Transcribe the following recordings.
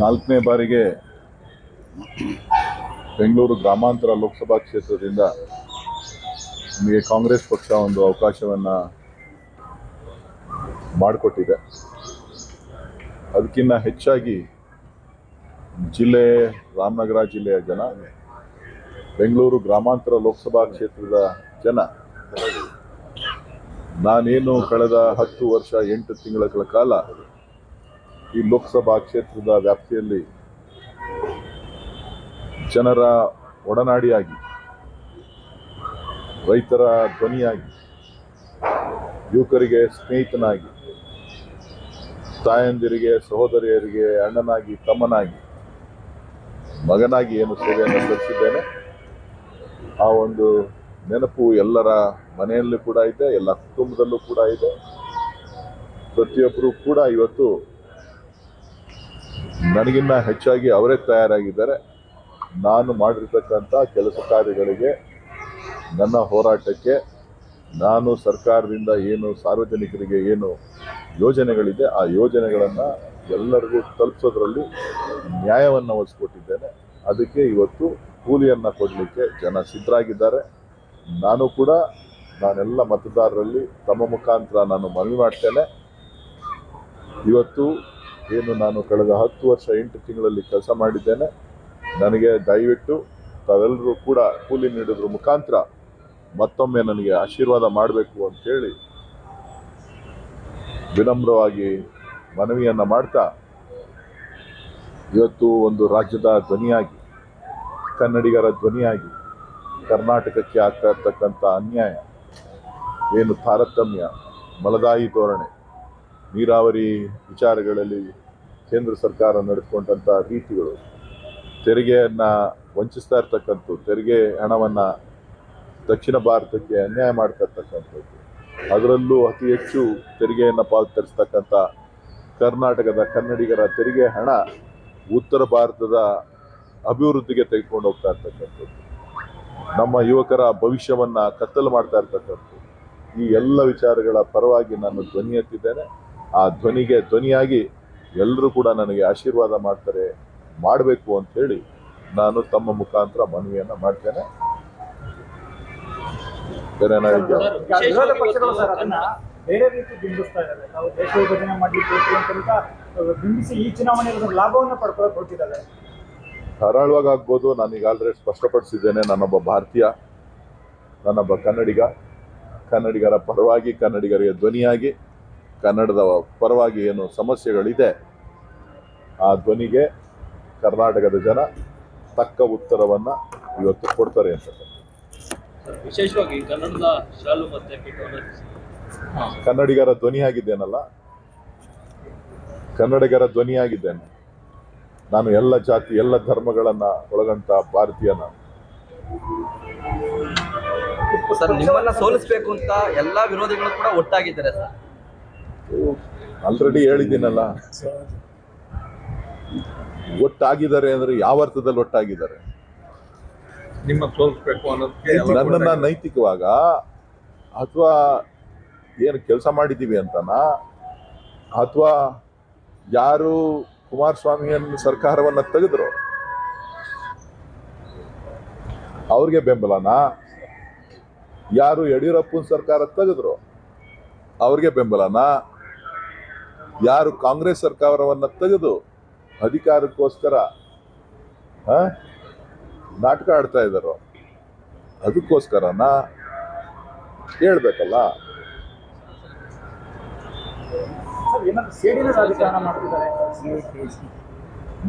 ನಾಲ್ಕನೇ ಬಾರಿಗೆ ಬೆಂಗಳೂರು ಗ್ರಾಮಾಂತರ ಲೋಕಸಭಾ ಕ್ಷೇತ್ರದಿಂದ ನಮಗೆ ಕಾಂಗ್ರೆಸ್ ಪಕ್ಷ ಒಂದು ಅವಕಾಶವನ್ನು ಮಾಡಿಕೊಟ್ಟಿದೆ. ಅದಕ್ಕಿಂತ ಹೆಚ್ಚಾಗಿ ಜಿಲ್ಲೆ, ರಾಮನಗರ ಜಿಲ್ಲೆಯ ಜನ, ಬೆಂಗಳೂರು ಗ್ರಾಮಾಂತರ ಲೋಕಸಭಾ ಕ್ಷೇತ್ರದ ಜನ. ನಾನೇನು ಕಳೆದ ಹತ್ತು ವರ್ಷ, ಎಂಟು ತಿಂಗಳ ಕಾಲ ಈ ಲೋಕಸಭಾ ಕ್ಷೇತ್ರದ ವ್ಯಾಪ್ತಿಯಲ್ಲಿ ಜನರ ಒಡನಾಡಿಯಾಗಿ, ರೈತರ ಧ್ವನಿಯಾಗಿ, ಯುವಕರಿಗೆ ಸ್ನೇಹಿತನಾಗಿ, ತಾಯಂದಿರಿಗೆ, ಸಹೋದರಿಯರಿಗೆ, ಅಣ್ಣನಾಗಿ, ತಮ್ಮನಾಗಿ, ಮಗನಾಗಿ ಏನು ಸೇವೆಯನ್ನು ಸಲ್ಲಿಸಿದ್ದೇನೆ, ಆ ಒಂದು ನೆನಪು ಎಲ್ಲರ ಮನೆಯಲ್ಲೂ ಕೂಡ ಇದೆ, ಎಲ್ಲ ಕುಟುಂಬದಲ್ಲೂ ಕೂಡ ಇದೆ. ಪ್ರತಿಯೊಬ್ಬರು ಕೂಡ ಇವತ್ತು ನನಗಿನ್ನ ಹೆಚ್ಚಾಗಿ ಅವರೇ ತಯಾರಾಗಿದ್ದಾರೆ. ನಾನು ಮಾಡಿರ್ತಕ್ಕಂಥ ಕೆಲಸ ಕಾರ್ಯಗಳಿಗೆ ನನ್ನ ಹೋರಾಟಕ್ಕೆ ನಾನು ಸರ್ಕಾರದಿಂದ ಏನು ಸಾರ್ವಜನಿಕರಿಗೆ ಏನು ಯೋಜನೆಗಳಿದೆ, ಆ ಯೋಜನೆಗಳನ್ನು ಎಲ್ಲರಿಗೂ ತಲುಪಿಸೋದ್ರಲ್ಲಿ ನ್ಯಾಯವನ್ನು ಒಲಿಸ್ಕೊಟ್ಟಿದ್ದೇನೆ ಅದಕ್ಕೆ ಇವತ್ತು ಕೂಲಿಯನ್ನು ಕೊಡಲಿಕ್ಕೆ ಜನ ಸಿದ್ಧರಾಗಿದ್ದಾರೆ. ನಾನು ಕೂಡ ನಾನೆಲ್ಲ ಮತದಾರರಲ್ಲಿ ತಮ್ಮ ಮುಖಾಂತರ ನಾನು ಮನವಿ ಮಾಡ್ತೇನೆ. ಇವತ್ತು ಏನು ನಾನು ಕಳೆದ ಹತ್ತು ವರ್ಷ ಎಂಟು ತಿಂಗಳಲ್ಲಿ ಕೆಲಸ ಮಾಡಿದ್ದೇನೆ. ನನಗೆ ದಯವಿಟ್ಟು ತಾವೆಲ್ಲರೂ ಕೂಡ ಕೂಲಿ ನೀಡಿದ್ರ ಮುಖಾಂತರ ಮತ್ತೊಮ್ಮೆ ನನಗೆ ಆಶೀರ್ವಾದ ಮಾಡಬೇಕು ಅಂತೇಳಿ ವಿನಮ್ರವಾಗಿ ಮನವಿಯನ್ನು ಮಾಡ್ತಾ ಇವತ್ತು ಒಂದು ರಾಜ್ಯದ ಧ್ವನಿಯಾಗಿ, ಕನ್ನಡಿಗರ ಧ್ವನಿಯಾಗಿ, ಕರ್ನಾಟಕಕ್ಕೆ ಆಗ್ತಾ ಇರ್ತಕ್ಕಂಥ ಅನ್ಯಾಯ, ಏನು ತಾರತಮ್ಯ, ಮಲದಾಯಿ ಧೋರಣೆ ನೀರಾವರಿ ವಿಚಾರಗಳಲ್ಲಿ ಕೇಂದ್ರ ಸರ್ಕಾರ ನಡೆದುಕೊಂಡಂಥ ರೀತಿಗಳು, ತೆರಿಗೆಯನ್ನು ವಂಚಿಸ್ತಾ ಇರ್ತಕ್ಕಂಥದ್ದು, ತೆರಿಗೆ ಹಣವನ್ನು ದಕ್ಷಿಣ ಭಾರತಕ್ಕೆ ಅನ್ಯಾಯ ಮಾಡ್ತಕ್ಕಂಥದ್ದು, ಅದರಲ್ಲೂ ಅತಿ ಹೆಚ್ಚು ತೆರಿಗೆಯನ್ನು ಪಾವತರಿಸ್ತಕ್ಕಂಥ ಕರ್ನಾಟಕದ ಕನ್ನಡಿಗರ ತೆರಿಗೆ ಹಣ ಉತ್ತರ ಭಾರತದ ಅಭಿವೃದ್ಧಿಗೆ ತೆಗೆದುಕೊಂಡು ಹೋಗ್ತಾ ಇರ್ತಕ್ಕಂಥದ್ದು. ನಮ್ಮ ಯುವಕರ ಭವಿಷ್ಯವನ್ನು ಕತ್ತಲು ಮಾಡ್ತಾ ಇರ್ತಕ್ಕಂಥದ್ದು. ಈ ಎಲ್ಲ ವಿಚಾರಗಳ ಪರವಾಗಿ ನಾನು ಧ್ವನಿ ಎತ್ತಿದ್ದೇನೆ. ಆ ಧ್ವನಿಗೆ ಧ್ವನಿಯಾಗಿ ಎಲ್ಲರೂ ಕೂಡ ನನಗೆ ಆಶೀರ್ವಾದ ಮಾಡ್ತಾರೆ ಮಾಡಬೇಕು ಅಂತೇಳಿ ನಾನು ತಮ್ಮ ಮುಖಾಂತರ ಮನವಿಯನ್ನು ಮಾಡ್ತೇನೆ. ಬೇರೆ ಏನಾದ್ರು ಇದೆಯಾ? ಈಗ ಸರ್ ಅದನ್ನ ಬೇರೆ ರೀತಿ ಬಿಂಬಿಸ್ತಾ ಇದ್ದಾರೆ. ನಾವು ದೇಶ ವಿಭಜನೆ ಮಾಡ್ಲಿಕ್ಕೆ ಅಂತ ಬಿಂಬಿಸಿ ಈ ಚುನಾವಣೆಯಲ್ಲಿ ಒಂದು ಲಾಭವನ್ನು ಪಡ್ಕೊಳ್ಳೋಕೆ ಹೊರಟಿದ್ದಾರೆ. ಧಾರಾಳವಾಗಿ ಆಗ್ಬೋದು ನಾನು ಆಲ್ರೆಡಿ ಸ್ಪಷ್ಟಪಡಿಸಿದ್ದೇನೆ ನಾನೊಬ್ಬ ಭಾರತೀಯ ನಾನೊಬ್ಬ ಕನ್ನಡಿಗ. ಕನ್ನಡಿಗರ ಪರವಾಗಿ ಕನ್ನಡಿಗರಿಗೆ ಧ್ವನಿಯಾಗಿ ಕನ್ನಡದ ಪರವಾಗಿ ಏನು ಸಮಸ್ಯೆಗಳಿದೆ ಆ ಧ್ವನಿಗೆ ಕರ್ನಾಟಕದ ಜನ ತಕ್ಕ ಉತ್ತರವನ್ನು ಇವತ್ತು ಕೊಡ್ತಾರೆ ಅಂತ. ವಿಶೇಷವಾಗಿ ಕನ್ನಡದ ಶಾಲು ಮತ್ತೆ ಕನ್ನಡಿಗರ ಧ್ವನಿಯಾಗಿದ್ದೇನಲ್ಲ ಕನ್ನಡಿಗರ ಧ್ವನಿಯಾಗಿದ್ದೇನೆ ನಾನು ಎಲ್ಲ ಜಾತಿ ಎಲ್ಲ ಧರ್ಮಗಳನ್ನ ಒಳಗಂತ ಭಾರತೀಯ ನಾನು. ಸರ್ ನಿಮ್ಮನ್ನ ಸೋಲಿಸಬೇಕು ಅಂತ ಎಲ್ಲಾ ವಿರೋಧಿಗಳು ಕೂಡ ಒಟ್ಟಾಗಿದ್ದಾರೆ ಸರ್. ಆಲ್ರೆಡಿ ಹೇಳಿದ್ದೀನಲ್ಲ. ಒಟ್ಟಾಗಿದ್ದಾರೆ ಅಂದ್ರೆ ಯಾವ ಅರ್ಥದಲ್ಲಿ ಒಟ್ಟಾಗಿದ್ದಾರೆ? ನಿಮ್ಮ ಸೋಲಿಸ್ಬೇಕು ಅನ್ನೋದು ನನ್ನನ್ನ ನೈತಿಕವಾಗ ಅಥವಾ ಏನು ಕೆಲಸ ಮಾಡಿದ್ದೀವಿ ಅಂತನ? ಅಥವಾ ಯಾರು ಕುಮಾರಸ್ವಾಮಿಯನ್ನು ಸರ್ಕಾರವನ್ನ ತೆಗೆದ್ರು? ಅವ್ರಿಗೆ ಬೆಂಬಲನ? ಯಾರು ಯಡಿಯೂರಪ್ಪನ ಸರ್ಕಾರ ತೆಗೆದ್ರು? ಅವ್ರಿಗೆ ಬೆಂಬಲನಾ? ಯಾರು ಕಾಂಗ್ರೆಸ್ ಸರ್ಕಾರವನ್ನ ತೆಗೆದು ಅಧಿಕಾರಕ್ಕೋಸ್ಕರ ನಾಟಕ ಆಡ್ತಾ ಇದ್ದಾರೋ ಅದಕ್ಕೋಸ್ಕರನಾ ಹೇಳ್ಬೇಕಲ್ಲ?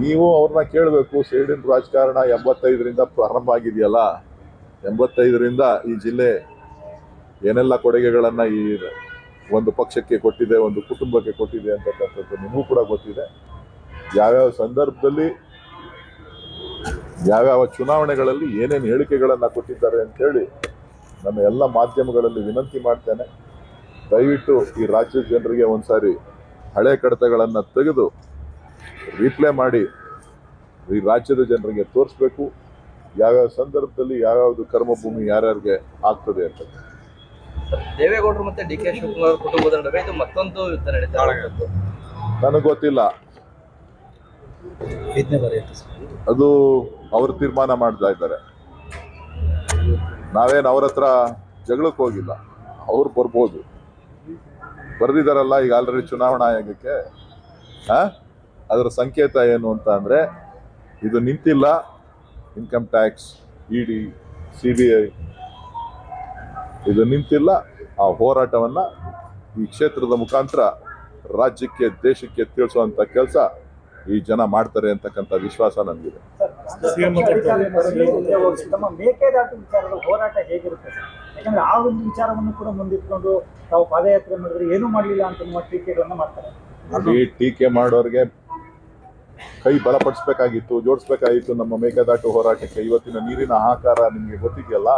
ನೀವು ಅವ್ರನ್ನ ಕೇಳಬೇಕು ಸೇಡಿನ ರಾಜಕಾರಣ ಎಂಬತ್ತೈದರಿಂದ ಪ್ರಾರಂಭ ಆಗಿದೆಯಲ್ಲ? ಎಂಬತ್ತೈದರಿಂದ ಈ ಜಿಲ್ಲೆ ಏನೆಲ್ಲ ಕೊಡುಗೆಗಳನ್ನು ಈ ಒಂದು ಪಕ್ಷಕ್ಕೆ ಕೊಟ್ಟಿದೆ, ಒಂದು ಕುಟುಂಬಕ್ಕೆ ಕೊಟ್ಟಿದೆ ಅಂತಕ್ಕಂಥದ್ದು ನಿಮಗೂ ಕೂಡ ಗೊತ್ತಿದೆ. ಯಾವ್ಯಾವ ಸಂದರ್ಭದಲ್ಲಿ, ಯಾವ್ಯಾವ ಚುನಾವಣೆಗಳಲ್ಲಿ ಏನೇನು ಹೇಳಿಕೆಗಳನ್ನು ಕೊಟ್ಟಿದ್ದಾರೆ ಅಂತೇಳಿ ನಮ್ಮ ಎಲ್ಲ ಮಾಧ್ಯಮಗಳಲ್ಲಿ ವಿನಂತಿ ಮಾಡ್ತೇನೆ. ದಯವಿಟ್ಟು ಈ ರಾಜ್ಯದ ಜನರಿಗೆ ಒಂದ್ಸಾರಿ ಹಳೆ ಕಡತಗಳನ್ನು ತೆಗೆದು ರೀಪ್ಲೇ ಮಾಡಿ, ಈ ರಾಜ್ಯದ ಜನರಿಗೆ ತೋರಿಸ್ಬೇಕು. ಯಾವ್ಯಾವ ಸಂದರ್ಭದಲ್ಲಿ ಯಾವ್ಯಾವ್ದು ಕರ್ಮಭೂಮಿ ಯಾರ್ಯಾರಿಗೆ ಆಗ್ತದೆ ಅಂತ. ದೇವೇಗೌಡರು ಮತ್ತೆ ಡಿ ಕೆ ಶಿವಕುಮಾರ್ ಕುಟುಂಬದ ನಡುವೆ ಇದು ಮತ್ತೊಂದು ಯುದ್ಧ ನಡೀತಾ ಇರುವಂತದ್ದು. ನನಗೆ ಗೊತ್ತಿಲ್ಲ. ಅದು ಅವರು ತೀರ್ಮಾನ ಮಾಡ್ತಾ ಇದ್ದಾರೆ. ನಾವೇನು ಅವ್ರ ಹತ್ರ ಜಗಳಕ್ಕೆ ಹೋಗಿಲ್ಲ. ಅವ್ರು ಬರ್ಬೋದು. ಬರೆದಿದ್ದಾರಲ್ಲ ಈಗ ಆಲ್ರೆಡಿ ಚುನಾವಣಾ ಆಯೋಗಕ್ಕೆ? ಆ? ಅದರ ಸಂಕೇತ ಏನು ಅಂತ ಅಂದರೆ ಇದು ನಿಂತಿಲ್ಲ. Income tax E D C B I ಇದು ನಿಂತಿಲ್ಲ. ಆ ಹೋರಾಟವನ್ನು ಈ ಕ್ಷೇತ್ರದ ಮುಖಾಂತರ ರಾಜ್ಯಕ್ಕೆ ದೇಶಕ್ಕೆ ತಿಳಿಸುವಂಥ ಕೆಲಸ ಈ ಜನ ಮಾಡ್ತಾರೆ ಅಂತಕ್ಕಂಥ ವಿಶ್ವಾಸ ನನಗಿದೆ ತಮ್ಮ ಮೇಕೆದಾಟು ವಿಚಾರದ ಹೋರಾಟ ಹೇಗಿರುತ್ತೆ ಸರ್? ಯಾಕಂದ್ರೆ ಆ ಒಂದು ವಿಚಾರವನ್ನು ಕೂಡ ಮುಂದಿಟ್ಕೊಂಡು ತಾವು ಪಾದಯಾತ್ರೆ ಮಾಡಿದ್ರೆ ಏನೂ ಮಾಡಲಿಲ್ಲ ಅಂತ ಅನ್ನುವ ಟೀಕೆಗಳನ್ನ ಮಾಡ್ತಾರೆ. ಈ ಟೀಕೆ ಮಾಡೋರಿಗೆ ಕೈ ಬಲಪಡಿಸ್ಬೇಕಾಗಿತ್ತು ಜೋಡಿಸ್ಬೇಕಾಗಿತ್ತು ನಮ್ಮ ಮೇಕೆದಾಟು ಹೋರಾಟಕ್ಕೆ. ಇವತ್ತಿನ ನೀರಿನ ಆಹಾಕಾರ ನಿಮಗೆ ಗೊತ್ತಿದೆಯಲ್ಲ?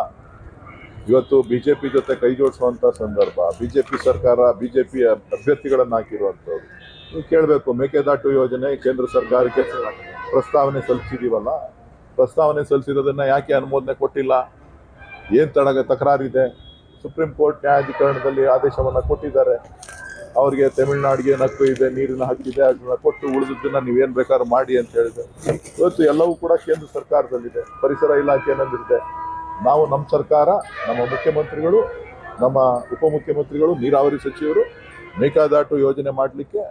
ಇವತ್ತು ಬಿಜೆಪಿ ಜೊತೆ ಕೈ ಜೋಡಿಸುವಂತ ಸಂದರ್ಭ, ಬಿಜೆಪಿ ಸರ್ಕಾರ, ಬಿಜೆಪಿ ಅಭ್ಯರ್ಥಿಗಳನ್ನು ಹಾಕಿರುವಂಥವ್ರು. ನೀವು ಕೇಳಬೇಕು, ಮೇಕೆದಾಟು ಯೋಜನೆ ಕೇಂದ್ರ ಸರ್ಕಾರಕ್ಕೆ ಪ್ರಸ್ತಾವನೆ ಸಲ್ಲಿಸಿದೀವಲ್ಲ? ಪ್ರಸ್ತಾವನೆ ಸಲ್ಲಿಸಿರೋದನ್ನ ಯಾಕೆ ಅನುಮೋದನೆ ಕೊಟ್ಟಿಲ್ಲ? ಏನ್ ತಡಗ ತಕರಾರಿದೆ? ಸುಪ್ರೀಂ ಕೋರ್ಟ್ ನ್ಯಾಯಾಧಿಕರಣದಲ್ಲಿ ಆದೇಶವನ್ನ ಕೊಟ್ಟಿದ್ದಾರೆ. ಅವರಿಗೆ ತಮಿಳುನಾಡಿಗೆ ನಕ್ಕು ಇದೆ, ನೀರಿನ ಹಕ್ಕಿದೆ, ಅದನ್ನ ಕೊಟ್ಟು ಉಳಿದದ್ದನ್ನ ನೀವೇನ್ ಬೇಕಾದ್ರೂ ಮಾಡಿ ಅಂತ ಹೇಳಿದೆ. ಇವತ್ತು ಎಲ್ಲವೂ ಕೂಡ ಕೇಂದ್ರ ಸರ್ಕಾರದಲ್ಲಿದೆ. ಪರಿಸರ ಇಲಾಖೆಯಲ್ಲಿದೆ ನಾವು ನಮ್ಮ ಸರ್ಕಾರ, ನಮ್ಮ ಮುಖ್ಯಮಂತ್ರಿಗಳು, ನಮ್ಮ ಉಪಮುಖ್ಯಮಂತ್ರಿಗಳು, ನೀರಾವರಿ ಸಚಿವರು ಮೇಕೆದಾಟು ಯೋಜನೆ ಮಾಡಲಿಕ್ಕೆ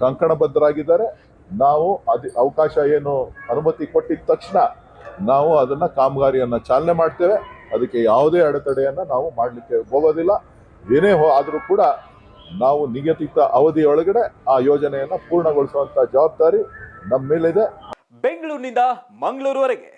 ಕಂಕಣಬದ್ಧರಾಗಿದ್ದಾರೆ. ನಾವು ಅದು, ಅವಕಾಶ ಏನು ಅನುಮತಿ ಕೊಟ್ಟಿದ ತಕ್ಷಣ ನಾವು ಅದನ್ನು ಕಾಮಗಾರಿಯನ್ನು ಚಾಲನೆ ಮಾಡ್ತೇವೆ. ಅದಕ್ಕೆ ಯಾವುದೇ ಅಡೆತಡೆಯನ್ನು ನಾವು ಮಾಡಲಿಕ್ಕೆ ಹೋಗೋದಿಲ್ಲ. ಏನೇ ಹೋ, ಆದರೂ ಕೂಡ ನಾವು ನಿಗದಿತ ಅವಧಿಯೊಳಗಡೆ ಆ ಯೋಜನೆಯನ್ನು ಪೂರ್ಣಗೊಳಿಸುವಂತ ಜವಾಬ್ದಾರಿ ನಮ್ಮ ಮೇಲಿದೆ ಬೆಂಗಳೂರಿನಿಂದ ಮಂಗಳೂರುವರೆಗೆ